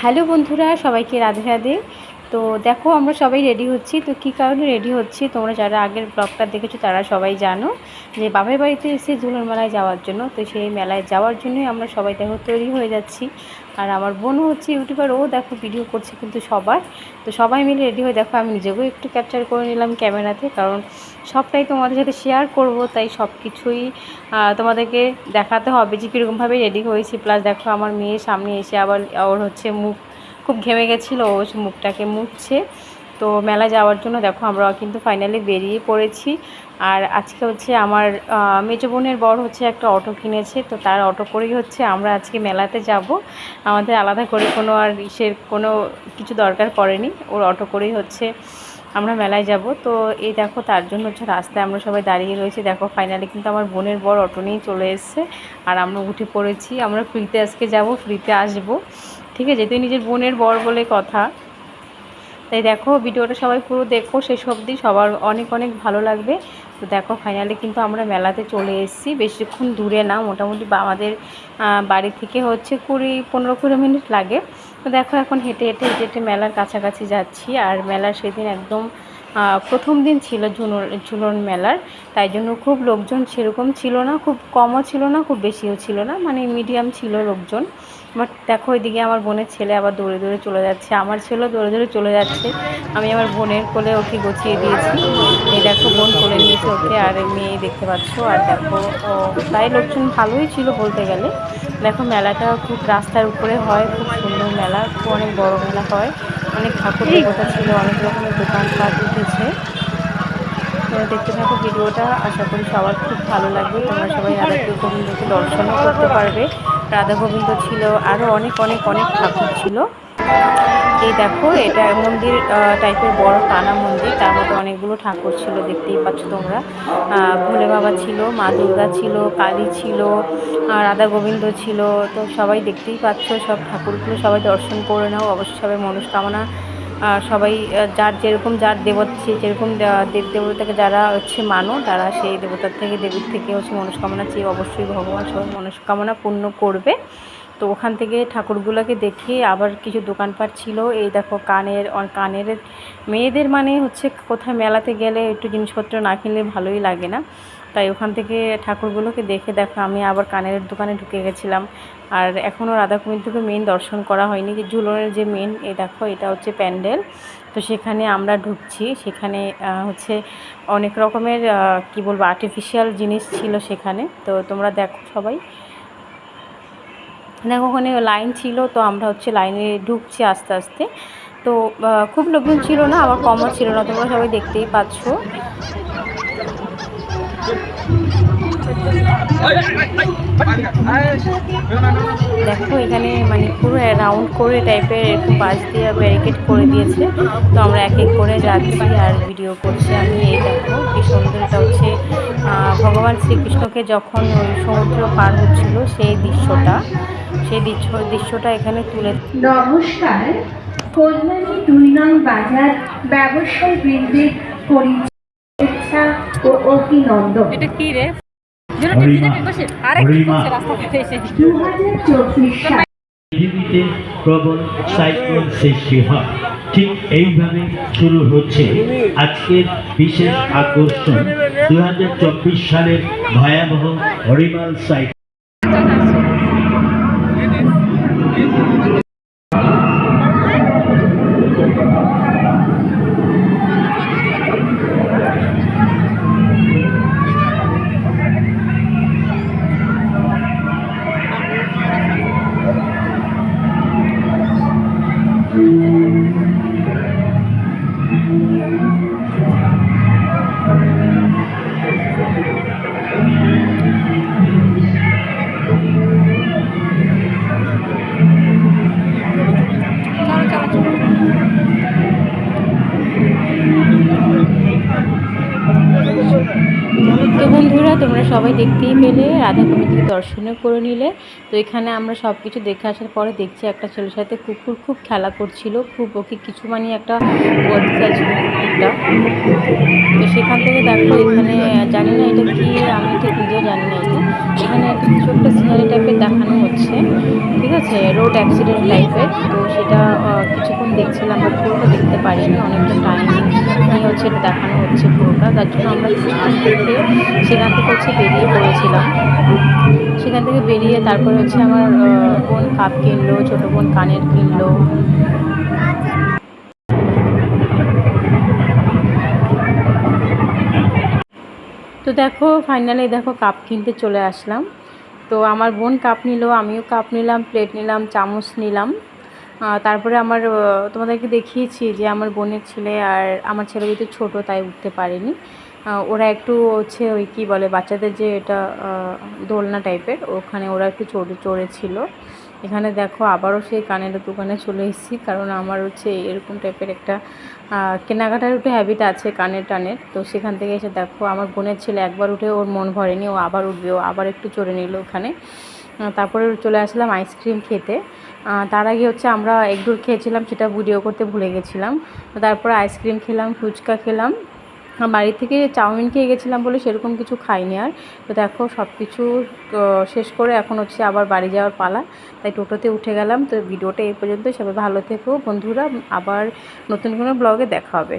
Hello বন্ধুরা সবাইকে রাধে রাধে। তো দেখো, আমরা সবাই রেডি হচ্ছি। তো কী কারণে রেডি হচ্ছি? তোমরা যারা আগের ব্লগটা দেখেছ, তারা সবাই জানো যে বাপের বাড়িতে এসে ঝুলন মেলায় যাওয়ার জন্য। তো সেই মেলায় যাওয়ার জন্যই আমরা সবাই দেখো তৈরি হয়ে যাচ্ছি। আর আমার বোনও হচ্ছে ইউটিউবার ও দেখো ভিডিও করছে কিন্তু সবার। তো সবাই মিলে রেডি হয়ে, দেখো আমি নিজেকেও একটু ক্যাপচার করে নিলাম ক্যামেরাতে কারণ সবটাই তোমাদের সাথে শেয়ার করব, তাই সব কিছুই তোমাদেরকে দেখাতে হবে যে কীরকমভাবে রেডি হয়েছি। প্লাস দেখো, আমার মেয়ে সামনে এসে আবার, ওর হচ্ছে মুখ খুব ঘেমে গেছিল, ও মুখটাকে মুছছে। তো মেলা যাওয়ার জন্য দেখো আমরা কিন্তু ফাইনালি বেরিয়ে পড়েছি। আর আজকে হচ্ছে আমার মেজো বোনের বর হচ্ছে একটা অটো কিনেছে, তো তার অটো করেই হচ্ছে আমরা আজকে মেলাতে যাব। আমাদের আলাদা করে কোনো আর ইসের কোনো কিছু দরকার পড়েনি, ওর অটো করেই হচ্ছে আমরা মেলায় যাব। তো এই দেখো তার জন্য হচ্ছে রাস্তায় আমরা সবাই দাঁড়িয়ে রয়েছি। দেখো ফাইনালি কিন্তু আমার বোনের বর অটো নিয়ে চলে এসছে, আর আমরা উঠে পড়েছি। আমরা ফ্রিতে আজকে যাব ফ্রিতে আসব। ঠিক আছে? তুই নিজের বোনের বর বলে কথা। তাই দেখো, ভিডিওটা সবাই পুরো দেখো, শেষ অবধি। সবার অনেক অনেক ভালো লাগবে। তো দেখো ফাইনালি কিন্তু আমরা মেলাতে চলে এসেছি। বেশিক্ষণ দূরে না, মোটামুটি আমাদের বাড়ি থেকে হচ্ছে কুড়ি, পনেরো, কুড়ি মিনিট লাগে। তো দেখো, এখন হেঁটে হেঁটে হেঁটে হেঁটে মেলার কাছাকাছি যাচ্ছি। আর মেলার সেদিন একদম প্রথম দিন ছিল ঝুলন ঝুলন মেলার। তাই জন্য খুব লোকজন সেরকম ছিল না, খুব কমও ছিল না, খুব বেশিও ছিল না। মানে মিডিয়াম ছিল লোকজন। বাট দেখো ওইদিকে আমার বোনের ছেলে আবার দৌড়ে দৌড়ে চলে যাচ্ছে। আমার ছেলেও দৌড়ে দৌড়ে চলে যাচ্ছে। আমি আমার বোনের কোলে ওকে গুছিয়ে দিয়েছি। এই দেখো বোন কোলে নিয়েছে ওকে আর মেয়ে দেখতে পাচ্ছ। আর দেখো, ও প্রায় লোকজন ভালোই ছিল বলতে গেলে। দেখো মেলাটা খুব রাস্তার উপরে হয়, খুব সুন্দর মেলা, খুব অনেক বড় মেলা হয়। অনেক ঠাকুর দেবতা ছিল, অনেক রকমের দোকানপাট উঠেছে। দেখতে থাকো ভিডিওটা। আশা করি সবার খুব ভালো লাগবে। তোমরা সবাই রাধা গোবিন্দকে দর্শনও করতে পারবে। রাধা গোবিন্দ ছিল আরও অনেক অনেক অনেক ঠাকুর ছিল। এই দেখো, এটা মন্দির টাইপের বড় টানা মন্দির, তার মধ্যে অনেকগুলো ঠাকুর ছিল, দেখতেই পাচ্ছ তোমরা। ভোলে বাবা ছিল, মা দুর্গা ছিল, কালী ছিল রাধা গোবিন্দ ছিল, তো সবাই দেখতেই পাচ্ছ, সব ঠাকুরগুলো সবাই দর্শন করে নাও, অবশ্যই সবাই মনস্কামনা সবাই যার যেরকম যার দেবতা যেরকম দেব দেবতাকে যারা হচ্ছে মানো, তারা সেই দেবতার থেকে, দেবীর থেকে হচ্ছে মনস্কামনা চেয়ে অবশ্যই ভগবান সবাই মনস্কামনা পূর্ণ করবে। তো ওখান থেকে ঠাকুরগুলোকে দেখে আবার কিছু দোকানপাট ছিল। এই দেখো কানের কানের মেয়েদের মানে হচ্ছে কোথায় মেলাতে গেলে একটু জিনিসপত্র না কিনলে ভালোই লাগে না। তাই ওখান থেকে ঠাকুরগুলোকে দেখে দেখো আমি আবার কানের দোকানে ঢুকে গেছিলাম। আর এখনও রাধা থেকে মেন দর্শন করা হয়নি। যে ঝুলনের যে মেন এই দেখো এটা হচ্ছে প্যান্ডেল। তো সেখানে আমরা ঢুকছি। সেখানে হচ্ছে অনেক রকমের কি বলব আর্টিফিশিয়াল জিনিস ছিল সেখানে। তো তোমরা দেখো সবাই। দেখো ওখানে লাইন ছিল, তো আমরা হচ্ছে লাইনে ঢুকছি আস্তে আস্তে। তো খুব লোকজন ছিল না, আবার কমও ছিল না, তোমরা সবাই দেখতেই পাচ্ছ। দেখো এখানে মানে পুরো রাউন্ড করে টাইপের একটু পাশ দিয়ে ব্যারিকেড করে দিয়েছে। তো আমরা এক এক করে যাচ্ছি আর ভিডিও করছি। আমি এই দেখো কি সুন্দর এটা হচ্ছে ভগবান শ্রীকৃষ্ণকে যখন ওই সমুদ্র পার হচ্ছিল সেই দৃশ্যটা। সেই দৃশ্য দৃশ্যটা এখানে তুলে নমস্কার। কল্যাণী দুই নং বাজার ব্যবসায়ী বৃন্দের পরিচয় ও অভিনন্দন। এটা কি রে? পৃথিবীতে প্রবল সাইক্লোন সৃষ্টি হয়। ঠিক এইভাবে শুরু হচ্ছে আজকের বিশেষ আকর্ষণ। দু হাজার চব্বিশ সালের ভয়াবহ হরিমাল সাইক্লোন। সবাই দেখতেই পেলে, রাধা কমিটিকে দর্শনও করে নিলে। তো এখানে আমরা সব কিছু দেখে আসার পরে দেখছি একটা ছেলের সাথে কুকুর খুব খেলা করছিল, খুব ওকে কিছু মানে একটা বলতে চাইছিল কুকুরটা তো সেখান থেকে দেখো এখানে, জানি না এটা কি, আমি ঠিক নিজেও জানি না এটা। এখানে একটা কিছু একটা সিনারি টাইপের দেখানো হচ্ছে, ঠিক আছে? রোড অ্যাক্সিডেন্ট টাইপের। তো সেটা কিছুক্ষণ দেখছিলাম বা পুরোটা দেখতে পারিনি, অনেকটা টাইম। হচ্ছে দেখানো হচ্ছে পুরোটা। তার জন্য আমরা সেখান থেকে হচ্ছে বেরিয়ে পড়েছিলাম। সেখান থেকে বেরিয়ে তারপর হচ্ছে আমার বোন কাপ কিনলো, ছোটো বোন কানের কিনলো। তো দেখো ফাইনালি দেখো কাপ কিনতে চলে আসলাম। তো আমার বোন কাপ নিল, আমিও কাপ নিলাম প্লেট নিলাম, চামচ নিলাম। তারপরে আমার তোমাদেরকে দেখিয়েছি যে আমার বোনের ছেলে আর আমার ছেলে যেহেতু ছোটো, তাই উঠতে পারেনি। ওরা একটু হচ্ছে ওই কী বলে, বাচ্চাদের যে এটা দোলনা টাইপের, ওখানে ওরা একটু চড়ে চড়েছিল এখানে দেখো আবারও সেই কানের দোকানে চলে এসেছি, কারণ আমার হচ্ছে এরকম টাইপের একটা কেনাকাটার একটু হ্যাবিট আছে কানের টানের। তো সেখান থেকে এসে দেখো আমার বোনের ছেলে একবার উঠে ওর মন ভরেনি, ও আবার উঠবে, ও আবার একটু চড়ে নিল ওখানে। তারপরে চলে আসলাম আইসক্রিম খেতে। তার আগে হচ্ছে আমরা এগডোর খেয়েছিলাম, সেটা ভিডিও করতে ভুলে গেছিলাম। তারপরে আইসক্রিম খেলাম, ফুচকা খেলাম বাড়ি থেকে চাউমিন খেয়ে গেছিলাম বলে সেরকম কিছু খাইনি আর। তো দেখো সব কিছু শেষ করে এখন হচ্ছে আবার বাড়ি যাওয়ার পালা। তাই টোটোতে উঠে গেলাম। তো ভিডিওটা এই পর্যন্ত সবাই ভালো থেকো বন্ধুরা। আবার নতুন কোনো ব্লগে দেখা হবে।